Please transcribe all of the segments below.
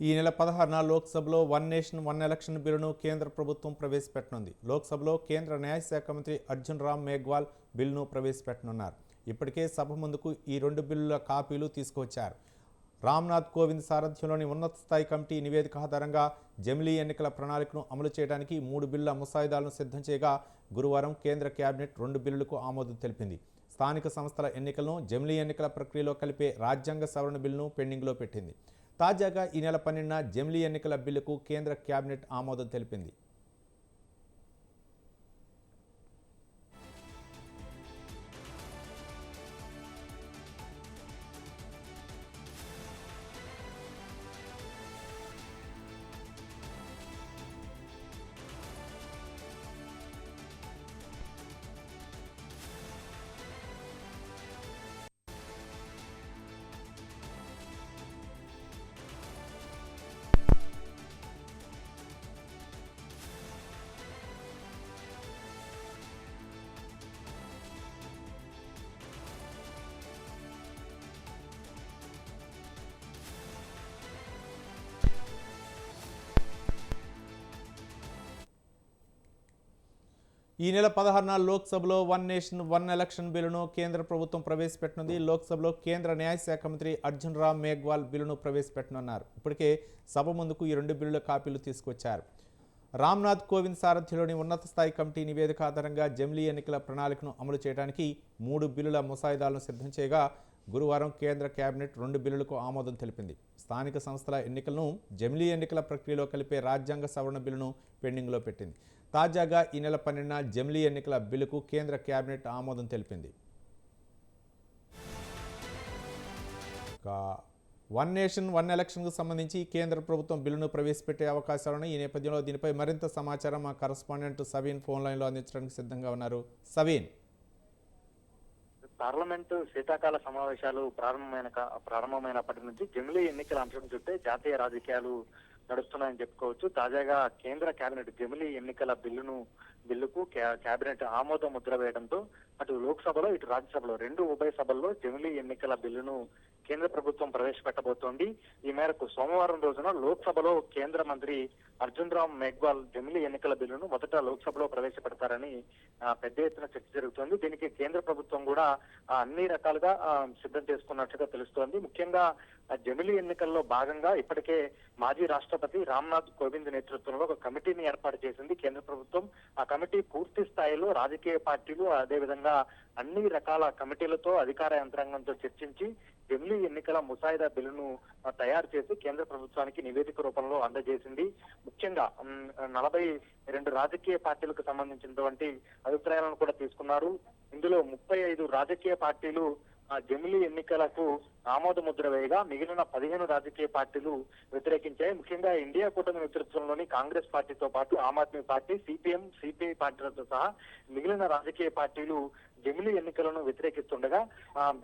ఈ నెల పదహారున లోక్సభలో వన్ నేషన్ వన్ ఎలక్షన్ బిల్లును కేంద్ర ప్రభుత్వం ప్రవేశపెట్టనుంది. లోక్సభలో కేంద్ర న్యాయశాఖ మంత్రి అర్జున్ రామ్ మేఘ్వాల్ బిల్లును ప్రవేశపెట్టనున్నారు. ఇప్పటికే సభ ముందుకు ఈ రెండు బిల్లుల కాపీలు తీసుకువచ్చారు. రామ్నాథ్ కోవింద్ సారథ్యంలోని ఉన్నత స్థాయి కమిటీ నివేదిక ఆధారంగా జమిలీ ఎన్నికల ప్రణాళికను అమలు చేయడానికి మూడు బిల్లుల ముసాయిదాలను సిద్ధం చేయగా గురువారం కేంద్ర కేబినెట్ రెండు బిల్లులకు ఆమోదం తెలిపింది. స్థానిక సంస్థల ఎన్నికలను జమిలీ ఎన్నికల ప్రక్రియలో కలిపే రాజ్యాంగ సవరణ బిల్లును పెండింగ్లో పెట్టింది. తాజాగా ఈ నెల పన్నెండున జమిలీ ఎన్నికల బిల్లుకు కేంద్ర కేబినెట్ ఆమోదం తెలిపింది. ఈ నెల పదహారున లోక్సభలో వన్ నేషన్ వన్ ఎలక్షన్ బిల్లును కేంద్ర ప్రభుత్వం ప్రవేశపెట్టనుంది. లోక్సభలో కేంద్ర న్యాయశాఖ మంత్రి అర్జున్ రామ్ మేఘ్వాల్ బిల్లును ప్రవేశపెట్టనున్నారు. ఇప్పటికే సభ ముందుకు ఈ రెండు బిల్లుల కాపీలు తీసుకొచ్చారు. రామ్నాథ్ కోవింద్ సారథ్యంలోని ఉన్నత స్థాయి కమిటీ నివేదిక ఆధారంగా జమిలీ ఎన్నికల ప్రణాళికను అమలు చేయడానికి మూడు బిల్లుల ముసాయిదాలను సిద్ధం చేయగా గురువారం కేంద్ర కేబినెట్ రెండు బిల్లులకు ఆమోదం తెలిపింది. స్థానిక సంస్థల ఎన్నికలను జమిలీ ఎన్నికల ప్రక్రియలో కలిపే రాజ్యాంగ సవరణ బిల్లును పెండింగ్లో పెట్టింది. తాజాగా ఈ నెల పన్నెండున జమిలీ ఎన్నికల బిల్లుకు కేంద్ర కేబినెట్ ఆమోదం తెలిపింది. వన్ నేషన్ వన్ ఎలక్షన్కు సంబంధించి కేంద్ర ప్రభుత్వం బిల్లును ప్రవేశపెట్టే అవకాశాలను ఈ నేపథ్యంలో దీనిపై మరింత సమాచారం మా కరస్పాండెంట్ సవీన్ ఫోన్ లైన్లో అందించడానికి సిద్ధంగా ఉన్నారు. సవీన్. పార్లమెంటు శీతాకాల సమావేశాలు ప్రారంభమైన ప్రారంభమైనప్పటి నుంచి జమిలీ ఎన్నికల అంశం చుట్టే జాతీయ రాజకీయాలు నడుస్తున్నాయని చెప్పుకోవచ్చు. తాజాగా కేంద్ర కేబినెట్ జమిలీ ఎన్నికల బిల్లును బిల్లుకు కేబినెట్ ఆమోద ముద్ర వేయడంతో అటు లోక్సభలో ఇటు రాజ్యసభలో రెండు ఉభయ సభల్లో జమిలీ ఎన్నికల బిల్లును కేంద్ర ప్రభుత్వం ప్రవేశపెట్టబోతోంది. ఈ మేరకు సోమవారం రోజున లోక్సభలో కేంద్ర మంత్రి అర్జున్ రామ్ మేఘ్వాల్ జమిలీ ఎన్నికల బిల్లును మొదట లోక్సభలో ప్రవేశపెడతారని పెద్ద ఎత్తున చర్చ జరుగుతోంది. దీనికి కేంద్ర ప్రభుత్వం కూడా అన్ని రకాలుగా సిద్ధం చేసుకున్నట్టుగా తెలుస్తోంది. ముఖ్యంగా జమిలీ ఎన్నికల్లో భాగంగా ఇప్పటికే మాజీ రాష్ట్రపతి రామ్నాథ్ కోవింద్ నేతృత్వంలో ఒక కమిటీని ఏర్పాటు చేసింది కేంద్ర ప్రభుత్వం. ఆ కమిటీ పూర్తి స్థాయిలో రాజకీయ పార్టీలు అదేవిధంగా అన్ని రకాల కమిటీలతో అధికార యంత్రాంగంతో చర్చించి ఢిల్లీ ఎన్నికల ముసాయిదా బిల్లును తయారు చేసి కేంద్ర ప్రభుత్వానికి నివేదిక రూపంలో అందజేసింది. ముఖ్యంగా నలభై రెండు రాజకీయ పార్టీలకు సంబంధించినటువంటి అభిప్రాయాలను కూడా తీసుకున్నారు. ఇందులో ముప్పై ఐదు రాజకీయ పార్టీలు జమిలీ ఎన్నికలకు ఆమోద ముద్ర వేయగా మిగిలిన పదిహేను రాజకీయ పార్టీలు వ్యతిరేకించాయి. ముఖ్యంగా ఇండియా కూటమి నేతృత్వంలోని కాంగ్రెస్ పార్టీతో పాటు Aam Aadmi party CPM CPI పార్టీలతో సహా మిగిలిన రాజకీయ పార్టీలు జమిలి ఎన్నికలను వ్యతిరేకిస్తుండగా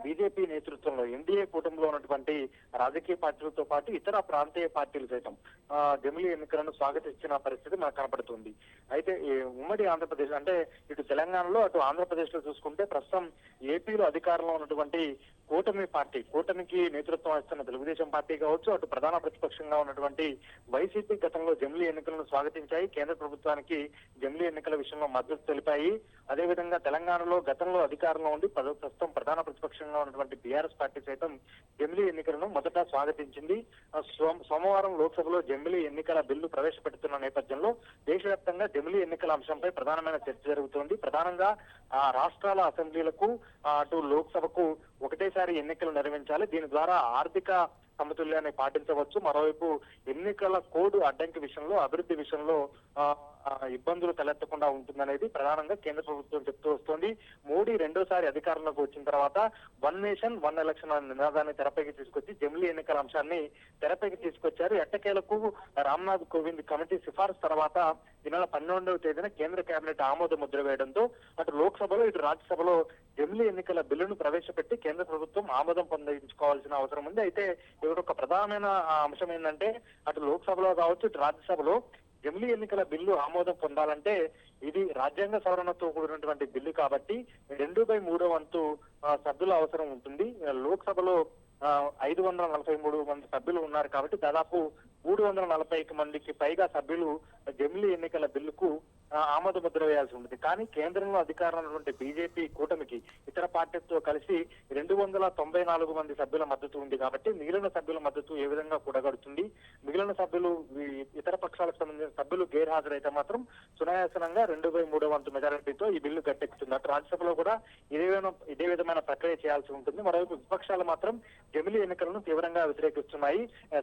బీజేపీ నేతృత్వంలో ఎన్డీఏ కూటమిలో ఉన్నటువంటి రాజకీయ పార్టీలతో పాటు ఇతర ప్రాంతీయ పార్టీలు సైతం ఆ, ఎన్నికలను స్వాగతించిన పరిస్థితి మనకు కనపడుతుంది. అయితే ఉమ్మడి ఆంధ్రప్రదేశ్ అంటే ఇటు తెలంగాణలో అటు ఆంధ్రప్రదేశ్లో చూసుకుంటే ప్రస్తుతం ఏపీలో అధికారంలో ఉన్నటువంటి కూటమి పార్టీ కూటమికి నేతృత్వం ఇస్తున్న తెలుగుదేశం పార్టీ కావచ్చు అటు ప్రధాన ప్రతిపక్షంగా ఉన్నటువంటి వైసీపీ గతంలో జమిలీ ఎన్నికలను స్వాగతించాయి. కేంద్ర ప్రభుత్వానికి జమిలీ ఎన్నికల విషయంలో మద్దతు తెలిపాయి. అదేవిధంగా తెలంగాణలో గతంలో అధికారంలో ఉండి ప్రస్తుతం ప్రధాన ప్రతిపక్షంగా ఉన్నటువంటి బీఆర్ఎస్ పార్టీ సైతం జమిలీ ఎన్నికలను మొదట స్వాగతించింది. సోమవారం లోక్సభలో జమిలీ ఎన్నికల బిల్లు ప్రవేశపెడుతున్న నేపథ్యంలో దేశవ్యాప్తంగా జమిలీ ఎన్నికల అంశంపై ప్రధానమైన చర్చ జరుగుతోంది. ప్రధానంగా ఆ రాష్ట్రాల అసెంబ్లీలకు అటు లోక్సభకు ఒకేసారి ఎన్నికలు నిర్వహించాలి. దీని ద్వారా ఆర్థిక సమతుల్యాన్ని పాటించవచ్చు. మరోవైపు ఎన్నికల కోడ్ అడ్డంకి విషయంలో అభివృద్ధి విషయంలో ఇబ్బందులు తలెత్తకుండా ఉంటుందనేది ప్రధానంగా కేంద్ర ప్రభుత్వం చెప్తూ వస్తోంది. మోడీ రెండోసారి అధికారంలోకి వచ్చిన తర్వాత వన్ నేషన్ వన్ ఎలక్షన్ అనే నినాదాన్ని తెరపైకి తీసుకొచ్చి జమిలీ ఎన్నికల అంశాన్ని తెరపైకి తీసుకొచ్చారు. ఎట్టకేలకు రామ్నాథ్ కోవింద్ కమిటీ సిఫార్సు తర్వాత ఈ నెల పన్నెండవ తేదీన కేంద్ర కేబినెట్ ఆమోద ముద్ర వేయడంతో అటు లోక్సభలో ఇటు రాజ్యసభలో జమిలీ ఎన్నికల బిల్లును ప్రవేశపెట్టి కేంద్ర ప్రభుత్వం ఆమోదం పొందించుకోవాల్సిన అవసరం ఉంది. అయితే ఇక్కడ ఒక ప్రధానమైన అంశం ఏంటంటే అటు లోక్సభలో కావచ్చు ఇటు రాజ్యసభలో జమిలీ ఎన్నికల బిల్లు ఆమోదం పొందాలంటే ఇది రాజ్యాంగ సవరణతో కూడినటువంటి బిల్లు కాబట్టి రెండు బై మూడో వంతు సభ్యుల అవసరం ఉంటుంది. లోక్సభలో ఐదు వందల నలభై మూడు మంది సభ్యులు ఉన్నారు కాబట్టి దాదాపు మూడు వందల నలభై మందికి పైగా సభ్యులు జమిలీ ఎన్నికల బిల్లుకు ఆమోద ముద్ర వేయాల్సి ఉంటుంది. కానీ కేంద్రంలో అధికారంలో బీజేపీ కూటమికి ఇతర పార్టీలతో కలిసి రెండు వందల తొంభై నాలుగు మంది సభ్యుల మద్దతు ఉంది కాబట్టి మిగిలిన సభ్యుల మద్దతు ఏ విధంగా కూడగడుతుంది? మిగిలిన సభ్యులు ఇతర పక్షాలకు సంబంధించిన సభ్యులు గైర్హాజరైతే మాత్రం సునాయాసనంగా రెండు బై మూడో వంతు మెజారిటీతో ఈ బిల్లు గట్టెక్కుతుంది అటు రాజ్యసభలో కూడా ఇదే ఇదే విధమైన ప్రక్రియ చేయాల్సి ఉంటుంది. మరోవైపు విపక్షాలు మాత్రం జమిలి ఎన్నికలను తీవ్రంగా వ్యతిరేకిస్తున్నాయి.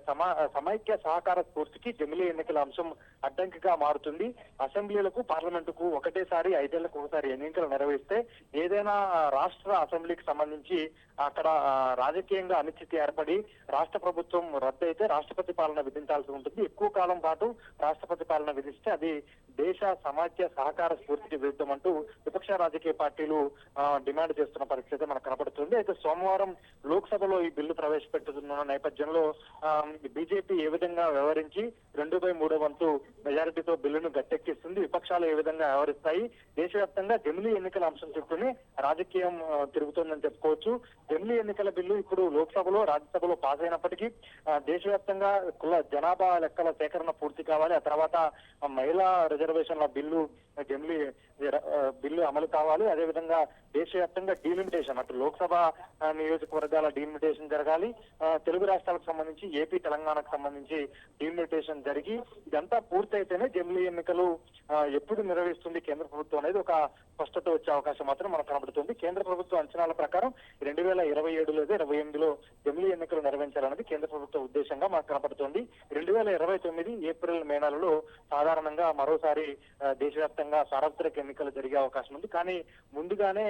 సమా సమైక్య సహకార స్ఫూర్తికి జమిలి ఎన్నికల అంశం అడ్డంకిగా మారుతుంది. అసెంబ్లీలకు పార్లమెంట్కు ఒకటేసారి ఐదేళ్ళకు ఒకసారి ఎన్నికలు నిర్వహిస్తే ఏదైనా రాష్ట్ర అసెంబ్లీకి సంబంధించి అక్కడ రాజకీయంగా అనిశ్చితి ఏర్పడి రాష్ట్ర ప్రభుత్వం రద్దయితే రాష్ట్రపతి పాలన విధించాల్సి ఉంటుంది. ఎక్కువ కాలం పాటు రాష్ట్రపతి పాలన విధిస్తే అది దేశ సమాజ సహకార స్ఫూర్తికి విరుద్ధం అంటూ విపక్ష రాజకీయ పార్టీలు డిమాండ్ చేస్తున్న పరిస్థితి మనకు కనపడుతుంది. అయితే సోమవారం లోక్సభలో ఈ బిల్లు ప్రవేశపెట్టుతున్న నేపథ్యంలో బీజేపీ ఏ విధంగా వ్యవహరించి రెండు బై మూడో వంతు మెజారిటీతో బిల్లును గట్టెక్కిస్తుంది విపక్షాలు ఏ విధంగా వ్యవహరిస్తాయి దేశవ్యాప్తంగా జమిలీ ఎన్నికల అంశం చుట్టూనే రాజకీయం తిరుగుతుందని తిరుగుతోందని చెప్పుకోవచ్చు. ఢిల్లీ ఎన్నికల బిల్లు ఇప్పుడు లోక్సభలో రాజ్యసభలో పాస్ అయినప్పటికీ దేశవ్యాప్తంగా కుల జనాభా లెక్కల సేకరణ పూర్తి కావాలి. ఆ తర్వాత మహిళా రిజర్వేషన్ల బిల్లు ఢిల్లీ బిల్లు అమలు కావాలి. అదేవిధంగా దేశవ్యాప్తంగా డీలిమిటేషన్ అటు లోక్సభ నియోజకవర్గాల డీలిమిటేషన్ జరగాలి. తెలుగు రాష్ట్రాలకు సంబంధించి ఏపీ తెలంగాణకు సంబంధించి డీలిమిటేషన్ జరిగి ఇదంతా పూర్తయితేనే జమిలీ ఎన్నికలు ఎప్పుడు నిర్వహిస్తుంది కేంద్ర ప్రభుత్వం అనేది ఒక స్పష్టత వచ్చే అవకాశం మాత్రం మనకు కనబడుతుంది. కేంద్ర ప్రభుత్వ అంచనాల ప్రకారం రెండు వేల ఇరవై ఏడు లేదా ఇరవై ఎనిమిదిలో జమిలీ ఎన్నికలు నిర్వహించాలన్నది కేంద్ర ప్రభుత్వ ఉద్దేశంగా మనకు కనపడుతోంది. రెండు వేల ఇరవై తొమ్మిది ఏప్రిల్ మే నెలలో సాధారణంగా మరోసారి దేశవ్యాప్తంగా సార్వత్రిక ఎన్నికలు జరిగే అవకాశం ఉంది. కానీ ముందుగానే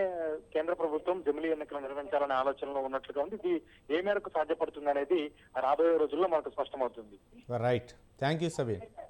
కేంద్ర ప్రభుత్వం జమిలీ ఎన్నికలు నిర్వహించాలనే ఆలోచనలో ఉన్నట్లుగా ఉంది. ఇది ఏ మేరకు సాధ్యపడుతుంది అనేది రాబోయే రోజుల్లో మనకు స్పష్టమవుతుంది. Right thank you Sabeen